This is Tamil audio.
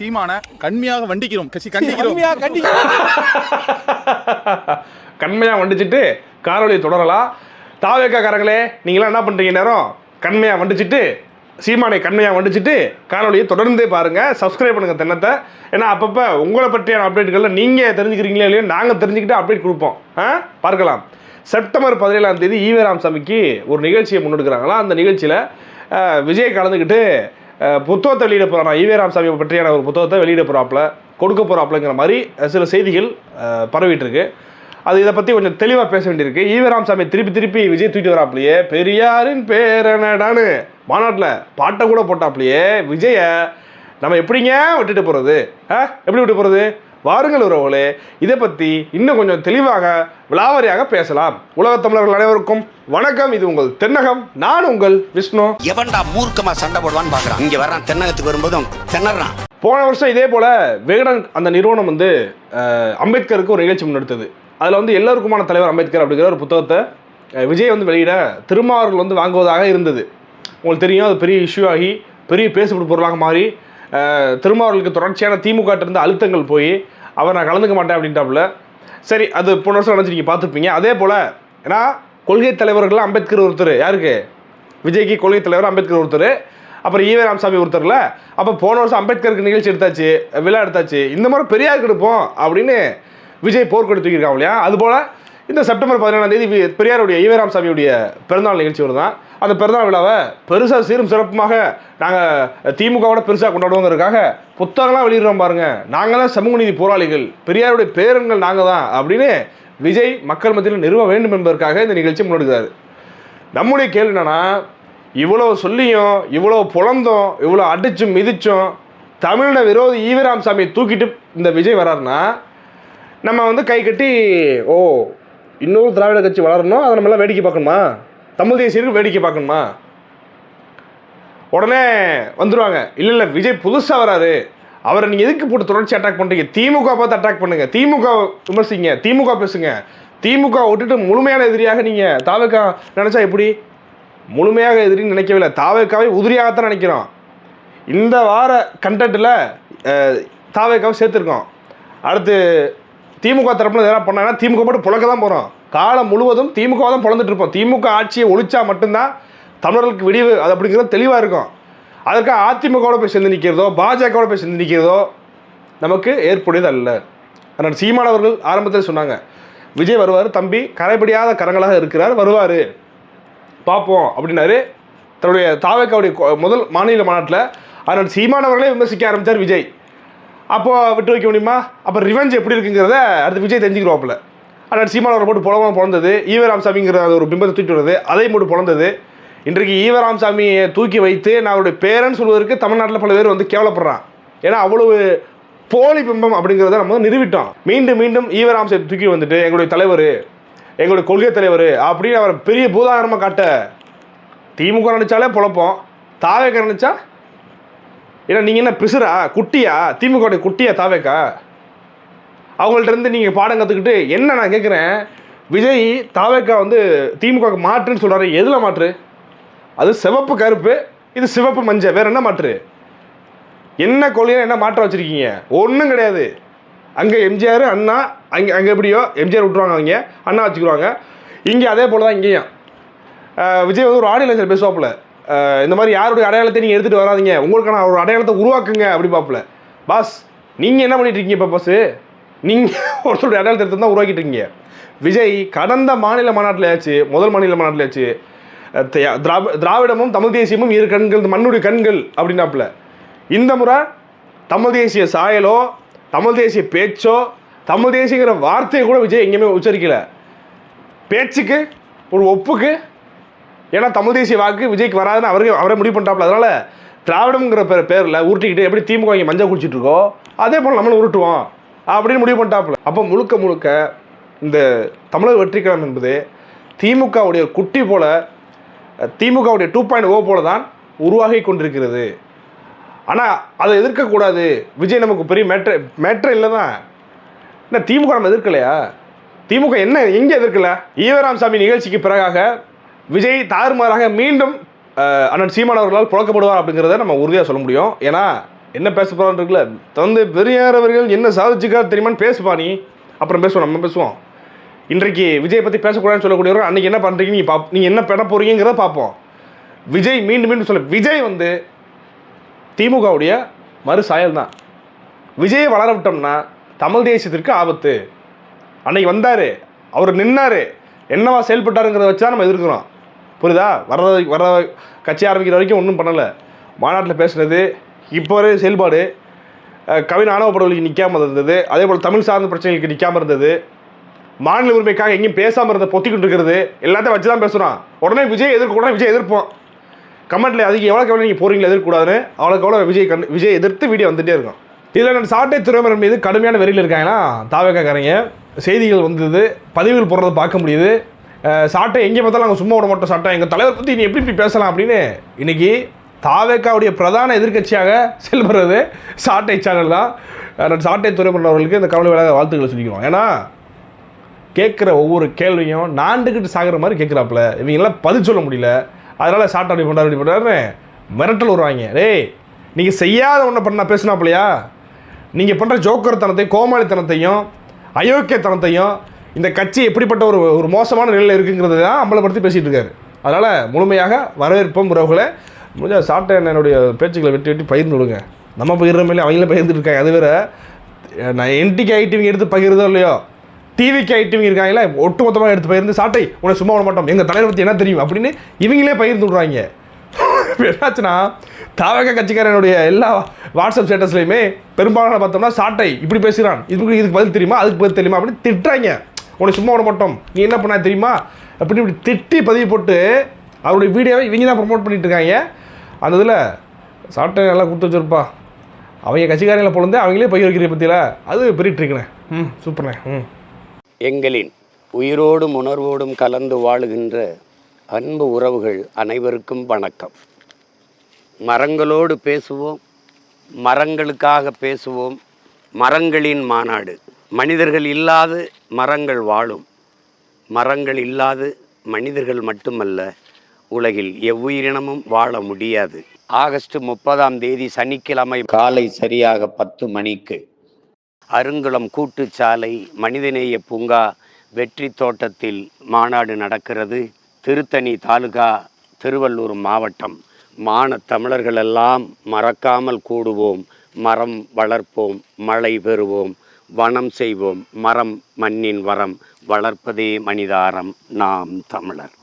சீமான கண்மையாக வண்டிக்கிறோம். கட்சி கண்டிக்கிறோம். கண்மையாக வண்டிச்சிட்டு காணொலியை தொடரலாம் தாவேக்காரங்களே நீங்களாம் என்ன பண்ணுறீங்க நேரம் கண்மையாக வண்டிச்சிட்டு சீமானை கண்மையாக வண்டிச்சிட்டு காணொலியை தொடர்ந்தே பாருங்கள் சப்ஸ்கிரைப் பண்ணுங்கள் தென்னத்தை. ஏன்னா அப்பப்போ உங்களை பற்றியான அப்டேட்டுகளில் நீங்கள் தெரிஞ்சுக்கிறீங்களே இல்லையோ நாங்கள் தெரிஞ்சுக்கிட்டு அப்டேட் கொடுப்போம். ஆ? பார்க்கலாம். செப்டம்பர் பதினேழாம் தேதி ஈவே ராமசாமிக்கு ஒரு நிகழ்ச்சியை முன்னெடுக்கிறாங்களா? அந்த நிகழ்ச்சியில் விஜய் கலந்துக்கிட்டு புத்தகத்தை வெளியிட போகிறான் ஈவே ராமசாமி பற்றியான ஒரு புத்தகத்தை வெளியிட போகிறாப்புல கொடுக்க போகிறாப்புலங்கிற மாதிரி சில செய்திகள் பரவிட்டுருக்கு. அது இதை பற்றி கொஞ்சம் தெளிவாக பேச வேண்டியிருக்கு. ஈவே ராமசாமி திருப்பி திருப்பி விஜய் தூக்கிட்டு வராப்லையே பெரியாரின் பேரனடான்னு மாநாட்டில் பாட்டை கூட போட்டாப்லையே விஜய நம்ம எப்படிங்க விட்டுட்டு போகிறது ஆ எப்படி விட்டு போகிறது வாருங்கள் உறவுகளே இதை பற்றி இன்னும் கொஞ்சம் தெளிவாக விலாவரியாக பேசலாம். உலகத் தமிழர்கள் அனைவருக்கும் வணக்கம். இது உங்கள் தென்னகம். நான் உங்கள் விஷ்ணு. எவன்டா மூர்க்கமா சண்டை போடுவான்னு பாக்குறான். இங்க வர்றான் தென்னகத்துக்கு வரும்போதும் திணறான். போன வருஷம் இதே போல் விகடன் அந்த நிறுவனம் வந்து அம்பேத்கருக்கு ஒரு நிகழ்ச்சி முன்னெடுத்தது. அதில் வந்து எல்லோருக்குமான தலைவர் அம்பேத்கர் அப்படிங்கிற ஒரு புத்தகத்தை விஜய் வந்து வெளியிட திருமாவர்கள் வந்து வாங்குவதாக இருந்தது. உங்களுக்கு தெரியும் அது பெரிய இஷ்யூ ஆகி பெரிய பேசுபடு பொருளாக மாறி திருமாவர்களுக்கு தொடர்ச்சியான திமுக ட்ட இருந்து அழுத்தங்கள் போய் அவர் நான் கலந்துக்க மாட்டேன் அப்படின்ட்டாப்புல. சரி அது போன வருஷம் நினச்சி நீங்கள் பார்த்துருப்பீங்க. அதே போல் ஏன்னா கொள்கை தலைவர்கள் அம்பேத்கர் ஒருத்தர். யாருக்கு? விஜய்க்கு கொள்கை தலைவர் அம்பேத்கர் ஒருத்தர். அப்புறம் ஈவே ராமசாமி ஒருத்தர்ல. அப்போ போன வருஷம் அம்பேத்கருக்கு நிகழ்ச்சி எடுத்தாச்சு விழா எடுத்தாச்சு. இந்த மாதிரி பெரியாருக்கு எடுப்போம் அப்படின்னு விஜய் போர்க்கொடி தூக்கியிருக்காங்க இல்லையா? அதுபோல் இந்த செப்டம்பர் பதினேழாம் தேதி பெரியாருடைய ஈவே ராமசாமியுடைய பிறந்தநாள் நிகழ்ச்சி வருதான். அந்த பிறந்தநாள் விழாவை பெருசாக சீரும் சிறப்புமாக நாங்கள் திமுகவோட பெருசாக கொண்டாடுவோங்கிறதுக்காக புத்தகம்லாம் வெளியிடுறோம் பாருங்கள் நாங்கள் தான் சமூக நீதி போராளிகள். பெரியாருடைய பேரன்கள் நாங்கள் தான் அப்படின்னு விஜய் மக்கள் மத்தியில் நிறுவ வேண்டும் என்பதற்காக இந்த நிகழ்ச்சி முன்னெடுக்கிறார். நம்முடைய கேள்வி என்னென்னா இவ்வளோ சொல்லியும் இவ்வளோ புலந்தோம் இவ்வளோ அடிச்சும் மிதிச்சும் தமிழின விரோதி ஈவராம் சாமியை தூக்கிட்டு இந்த விஜய் வராருன்னா நம்ம வந்து கை கட்டி ஓ இன்னொரு திராவிட கட்சி வளரணும் அதை நம்மளாம் வேடிக்கை பார்க்கணுமா? தமிழ் தேசியருக்கு வேடிக்கை பார்க்கணுமா? உடனே வந்துடுவாங்க இல்லை இல்லை விஜய் புதுசாக வராரு. அவரை நீங்கள் எதுக்கு போட்டு தொடர்ச்சி அட்டாக் பண்ணுறீங்க திமுக பார்த்து அட்டாக் பண்ணுங்க. திமுக விமர்சிங்க. திமுக பேசுங்க. திமுக விட்டுட்டு முழுமையான எதிரியாக நீங்கள் தாவக்கா நினச்சா எப்படி? முழுமையாக எதிரின்னு நினைக்கவே இல்லை உதிரியாகத்தான் நினைக்கிறோம். இந்த வார கண்டென்ட்டில் தாவேக்காவை சேர்த்துருக்கோம். அடுத்து திமுக தரப்பில் எதனா பண்ணாங்கன்னா திமுக மட்டும் புழக்க தான் போகிறோம் காலம் முழுவதும் திமுக தான் பிறந்துட்டு இருப்போம். திமுக ஆட்சியை ஒழிச்சா மட்டும்தான் தமிழர்களுக்கு விடிவு அது அப்படிங்கிறது தெளிவாக இருக்கும். அதற்காக அதிமுகவோட போய் சேர்ந்து நிற்கிறதோ பாஜகவோட போய் சேர்ந்து நிற்கிறதோ நமக்கு ஏற்புடையது அல்ல. அதனால் சீமானவர்கள் ஆரம்பத்தில் சொன்னாங்க விஜய் வருவார் தம்பி கரைபடியாத கரங்களாக இருக்கிறார் வருவார். பார்ப்போம் அப்படின்னாரு. தன்னுடைய தாவேக்காவுடைய கொ- முதல் மாநில மாநாட்டில் அதனால் சீமானவர்களே விமர்சிக்க ஆரம்பித்தார் விஜய். அப்போது விட்டு வைக்க முடியுமா? அப்போ ரிவெஞ்ச் எப்படி இருக்குங்கிறத அடுத்து விஜய் தெரிஞ்சுக்கிறோப்பில் அதனால் சீமானவர் போட்டு புலமாக பிறந்தது. ஈவராம்சாமிங்கிற ஒரு பிம்பத்தை தூக்கி வருது அதையும் போட்டு பிறந்தது இன்றைக்கு ஈவராம்சாமியை தூக்கி வைத்து நான் அவருடைய பேரன் சொல்வதற்கு தமிழ்நாட்டில் பல பேர் வந்து கேவலப்படுறான். ஏன்னா அவ்வளவு போலி பிம்பம் அப்படிங்கிறத நம்ம வந்து மீண்டும் மீண்டும் ஈவ தூக்கி வந்துட்டு எங்களுடைய தலைவர் எங்களுடைய கொள்கை தலைவர் அப்படின்னு அவரை பெரிய பூதாகரமாக காட்ட திமுக நினைச்சாலே பொழப்போம் தாவேக்க நினைச்சா? ஏன்னா நீங்கள் என்ன பிசுரா குட்டியா? திமுகவுடைய குட்டியா தாவேக்கா? அவங்கள்ட்ட இருந்து நீங்கள் பாடம் கற்றுக்கிட்டு என்ன நான் கேட்குறேன் விஜய் தாவேக்கா வந்து திமுக மாற்றுன்னு சொல்கிறாரு எதில் மாற்று? அது சிவப்பு கருப்பு இது சிவப்பு மஞ்சள். வேறு என்ன மாற்று? என்ன கொள்கையில் என்ன மாற்றம் வச்சுருக்கீங்க? ஒன்றும் கிடையாது. அங்கே எம்ஜிஆர் அண்ணா அங்கே அங்கே எப்படியோ எம்ஜிஆர் விட்டுருவாங்க அவங்க. அண்ணா வச்சுக்கிடுவாங்க இங்கே அதே போல் தான் இங்கேயும் விஜய் வந்து ஒரு ஆடியோ லஞ்சர் பேசுவாப்புல. இந்த மாதிரி யாருடைய அடையாளத்தை நீங்கள் எடுத்துகிட்டு வராதீங்க. உங்களுக்கான ஒரு அடையாளத்தை உருவாக்குங்க அப்படி பாப்புல பாஸ் நீங்கள் என்ன பண்ணிட்டு இருக்கீங்க இப்போ பாஸு நீங்கள் ஒருத்தருடைய அடையாள திருத்தம் தான் உருவாக்கிட்டு இருக்கீங்க. விஜய் கடந்த மாநில மாநாட்டில் முதல் மாநில மாநாட்டிலேயாச்சு திராவி- திராவிடமும் தமிழ் தேசியமும் இரு கண்கள் இந்த மண்ணுடைய கண்கள் அப்படின்னாப்புல. இந்த முறை தமிழ் தேசிய சாயலோ தமிழ் தேசிய பேச்சோ தமிழ் தேசியங்கிற வார்த்தையை கூட விஜய் எங்கேயுமே உச்சரிக்கல. பேச்சுக்கு ஒரு ஒப்புக்கு ஏன்னா தமிழ் தேசிய வாக்கு விஜய்க்கு வராதுன்னு அவரே அவரே முடிவு பண்ணிட்டாப்ல அதனால் திராவிடம்ங்கிற பேர் பேரில் உருட்டிக்கிட்டு எப்படி திமுக இங்கே மஞ்சள் குடிச்சிட்ருக்கோ அதே போல் நம்மளும் உருட்டுவோம். அப்படின்னு முடிவு பண்ணிட்டாப்புல. அப்போ முழுக்க முழுக்க இந்த தமிழர் வெற்றிக்கலம் என்பது திமுகவுடைய குட்டி போல திமுகவுடைய டூ பாயிண்ட் ஓ போல தான் உருவாகி கொண்டிருக்கிறது. ஆனால் அதை எதிர்க்கக்கூடாது. விஜய் நமக்கு பெரிய மேட்ரு மேட்ரு இல்லை தான் என்ன திமுக நம்ம எதிர்க்கலையா? திமுக என்ன எங்கே எதிர்க்கல? ஈவராமசாமி நிகழ்ச்சிக்கு பிறகாக விஜய் தாறுமாறாக மீண்டும் அண்ணன் சீமான் அவர்களால் புழக்கப்படுவார் அப்படிங்கிறத நம்ம உறுதியாக சொல்ல முடியும். ஏன்னா என்ன பேச போறான்னு இருக்குல்ல தந்தை பெரியார் அவர்கள் என்ன சாதிச்சுக்கார் தெரியுமான்னு பேசுப்பா நீ. அப்புறம் பேசுவோம் நம்ம பேசுவோம். இன்றைக்கு விஜய் பற்றி பேசக்கூடாதுன்னு சொல்லக்கூடியவர் அன்னைக்கு என்ன பண்ணுறீங்க நீ பாப் நீங்கள் என்ன பண்ண போகிறீங்கிறத பார்ப்போம் விஜய் மீண்டும் மீண்டும் சொல்ல விஜய் வந்து திமுகவுடைய மறு சாயல் தான். விஜயை வளர விட்டோம்னா தமிழ் தேசியத்திற்கு ஆபத்து. அன்னைக்கு வந்தார் அவர் நின்னார். என்னவா செயல்பட்டாருங்கிறத வச்சு தான் நம்ம எதிர்க்கிறோம். புரியுதா? வர்ற வர கட்சி ஆரம்பிக்கிற வரைக்கும் ஒன்றும் பண்ணலை. மாநாட்டில் பேசுனது இப்போ வரை செயல்பாடு கவி கவின் ஆணவ படுகொலைக்கு இருந்தது. அதே போல் தமிழ் சார்ந்த பிரச்சனைகளுக்கு நிற்காமல் இருந்தது. மாநில உரிமைக்காக எங்கேயும் பேசாமல் இருந்த பொத்திக்கிட்டு இருக்கிறது. எல்லாத்தையும் வச்சு தான் பேசுகிறோம் உடனே விஜய் எதிர்க்க உடனே விஜய் எதிர்ப்போம். கமெண்ட்டில் அதுக்கு எவ்வளோக்கு எவ்வளோ நீங்கள் போகிறீங்களா எதிர்க்கக்கூடாதுன்னு. அவ்வளோக்கு எவ்வளோ விஜய் கண் விஜய் எதிர்த்து வீடியோ வந்துகிட்டே இருக்கும். இதில் நான் சாட்டை துறைமுறை மீது கடுமையான வெறியில் இருக்காங்கன்னா தாவக்காரங்க செய்திகள் வந்தது பதிவுகள் போடுறத பார்க்க முடியுது. சாட்டை எங்கே பார்த்தாலும் நாங்கள் சும்மா விட மாட்டோம் சாட்டை. எங்கள் தலைவர் பற்றி நீ எப்படி இப்படி பேசலாம் அப்படின்னு இன்றைக்கி தாவேக்காவுடைய பிரதான எதிர்க்கட்சியாக செயல்படுறது சாட்டை சேனல் தான். சாட்டை துறைமுறை அவர்களுக்கு இந்த கவலை வேலை வாழ்த்துக்களை சொல்லிக்கிறோம். ஏன்னா கேட்குற ஒவ்வொரு கேள்வியும் நாண்டுக்கிட்டு சாகிற மாதிரி கேட்குறாப்புல. இவங்கெல்லாம் பதில் சொல்ல முடியல. அதனால் சாட்டை அப்படி பண்ணுறாரு அப்படி பண்ணுறாருன்னு மிரட்டல் வருவாங்க. டேய் நீங்கள் செய்யாத ஒன்றை பண்ண பேசினாப்பிலையா? நீங்கள் பண்ணுற ஜோக்கர்த்தனத்தையும் கோமாளித்தனத்தையும் அயோக்கியத்தனத்தையும் இந்த கட்சி எப்படிப்பட்ட ஒரு ஒரு மோசமான நிலையில் இருக்குங்கிறது தான் அம்பலப்படுத்தி பேசிகிட்டு இருக்காரு. அதனால் முழுமையாக வரவேற்போம் உறவுகளை முடிஞ்சால் சாட்டை என்னுடைய பேச்சுக்களை வெட்டி வெட்டி பகிர்ந்து விடுங்க. நம்ம பகிர்ற மாதிரி அவங்களே பகிர்ந்துட்டு இருக்காங்க. அது வேற நான் என்டிக்கு ஐடிவிங்க எடுத்து பகிர்றதோ இல்லையோ டிவிக்கு ஐடிவிங்க இருக்காங்களே? ஒட்டு மொத்தமாக எடுத்து பகிர்ந்து சாட்டை உன்னை சும்மா விட மாட்டோம். எங்கள் தலைவர் பற்றி என்ன தெரியும்? அப்படின்னு இவங்களே பகிர்ந்து விடுறாங்க. என்னாச்சுன்னா தாவக கட்சிக்காரனுடைய எல்லா வாட்ஸ்அப் ஸ்டேட்டஸ்லையுமே பெரும்பாலான பார்த்தோம்னா சாட்டை இப்படி பேசுகிறான் இதுக்கு இதுக்கு பதில் தெரியுமா? அதுக்கு பதில் தெரியுமா? அப்படின்னு திட்டுறாங்க. உன்னை சும்மா விட மாட்டோம். நீ என்ன பண்ணா தெரியுமா? அப்படி இப்படி திட்டி பதிவு போட்டு அவருடைய வீடியோவை இவங்க தான் ப்ரொமோட் பண்ணிட்டு இருக்காங்க. அந்த இதில் சாட்டை நல்லா கொடுத்து வச்சிருப்பா. அவங்க கட்சிக்காரங்களை பொழுது அவங்களே பயிர் வைக்கிற பற்றியில் அது பெரிய ட்ரிக்ண்ணே ம் சூப்பர்ண்ணே ம். எங்களின் உயிரோடும் உணர்வோடும் கலந்து வாழுகின்ற அன்பு உறவுகள் அனைவருக்கும் வணக்கம். மரங்களோடு பேசுவோம் மரங்களுக்காக பேசுவோம் மரங்களின் மாநாடு. மனிதர்கள் இல்லாது மரங்கள் வாழும். மரங்கள் இல்லாது மனிதர்கள் மட்டுமல்ல உலகில் எவ்வுயிரினமும் வாழ முடியாது. ஆகஸ்ட் முப்பதாம் தேதி சனிக்கிழமை காலை சரியாக பத்து மணிக்கு அருங்குளம் கூட்டுச்சாலை மனிதநேய பூங்கா வெற்றி தோட்டத்தில் மாநாடு நடக்கிறது. திருத்தணி தாலுகா திருவள்ளூர் மாவட்டம். மான தமிழர்களெல்லாம் மறக்காமல் கூடுவோம். மரம் வளர்ப்போம் மழை பெறுவோம். வனம் செய்வோம். மரம் மண்ணின் வரம் வளர்ப்பதே மனிதாரம். நாம் தமிழர்.